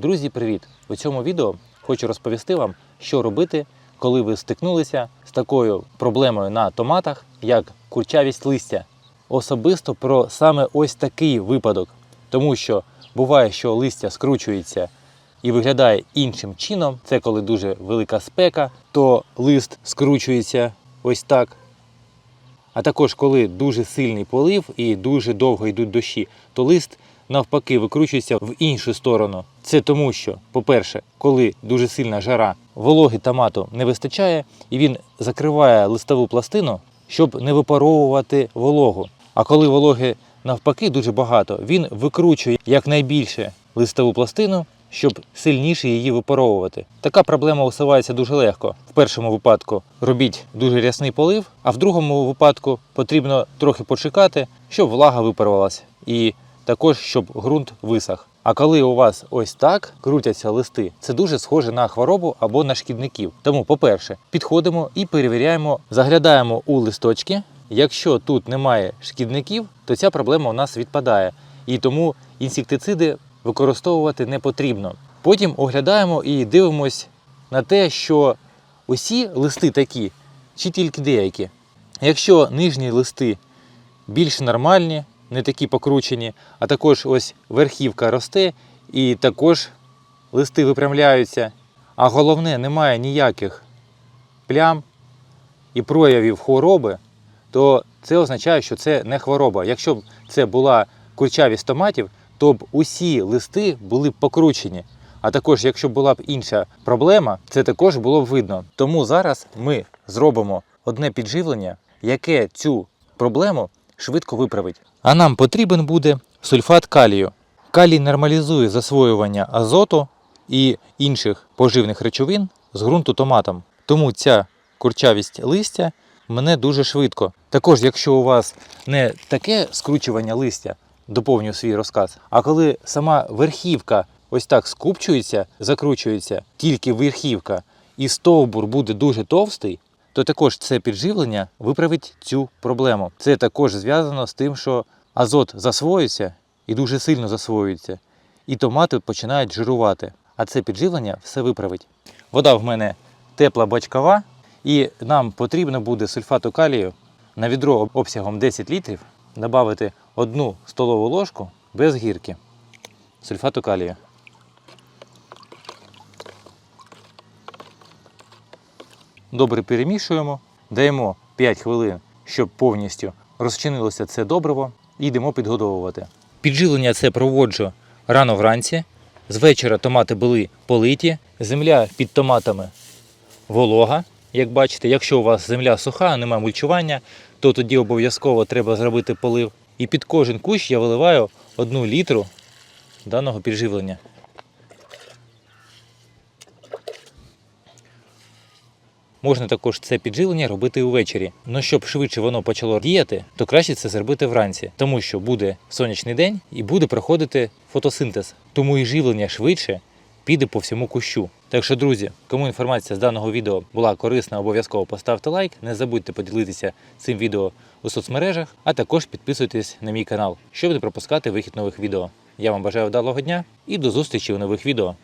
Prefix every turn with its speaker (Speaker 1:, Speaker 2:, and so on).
Speaker 1: Друзі, привіт! У цьому відео хочу розповісти вам, що робити, коли ви стикнулися з такою проблемою на томатах, як курчавість листя. Особисто про саме ось такий випадок, тому що буває, що листя скручується і виглядає іншим чином. Це коли дуже велика спека, то лист скручується ось так. А також коли дуже сильний полив і дуже довго йдуть дощі, то лист навпаки викручується в іншу сторону. Це тому, що, по-перше, коли дуже сильна жара, вологи томату не вистачає, і він закриває листову пластину, щоб не випаровувати вологу. А коли вологи навпаки дуже багато, він викручує якнайбільше листову пластину, щоб сильніше її випаровувати. Така проблема усувається дуже легко. В першому випадку робіть дуже рясний полив, а в другому випадку потрібно трохи почекати, щоб влага випарувалася. І також щоб ґрунт висох. А коли у вас ось так крутяться листи, це дуже схоже на хворобу або на шкідників. Тому, по-перше, підходимо і перевіряємо, заглядаємо у листочки. Якщо тут немає шкідників, то ця проблема у нас відпадає. І тому інсектициди використовувати не потрібно. Потім оглядаємо і дивимось на те, що усі листи такі, чи тільки деякі. Якщо нижні листи більш нормальні, не такі покручені, а також ось верхівка росте і також листи випрямляються. А головне, немає ніяких плям і проявів хвороби, то це означає, що це не хвороба. Якщо б це була курчавість томатів, то б усі листи були б покручені. А також, якщо була б інша проблема, це також було б видно. Тому зараз ми зробимо одне підживлення, яке цю проблему швидко виправить. А нам потрібен буде сульфат калію. Калій нормалізує засвоювання азоту і інших поживних речовин з ґрунту томатом. Тому ця курчавість листя мене дуже швидко. Також, якщо у вас не таке скручування листя, доповнюю свій розказ, а коли сама верхівка ось так скупчується, закручується, тільки верхівка, і стовбур буде дуже товстий, то також це підживлення виправить цю проблему. Це також зв'язано з тим, що азот засвоюється і дуже сильно засвоюється, і томати починають жирувати. А це підживлення все виправить. Вода в мене тепла бачкова, і нам потрібно буде сульфату калію на відро обсягом 10 літрів додати одну столову ложку без гірки сульфату калію. Добре перемішуємо, даємо 5 хвилин, щоб повністю розчинилося це добриво, йдемо підгодовувати. Підживлення це проводжу рано вранці. З вечора томати були политі, земля під томатами волога. Як бачите, якщо у вас земля суха, немає мульчування, то тоді обов'язково треба зробити полив. І під кожен кущ я виливаю одну літру даного підживлення. Можна також це підживлення робити увечері. Ну щоб швидше воно почало діяти, то краще це зробити вранці, тому що буде сонячний день і буде проходити фотосинтез. Тому і живлення швидше піде по всьому кущу. Так що, друзі, кому інформація з даного відео була корисна, обов'язково поставте лайк. Не забудьте поділитися цим відео у соцмережах, а також підписуйтесь на мій канал, щоб не пропускати вихід нових відео. Я вам бажаю вдалого дня і до зустрічі у нових відео.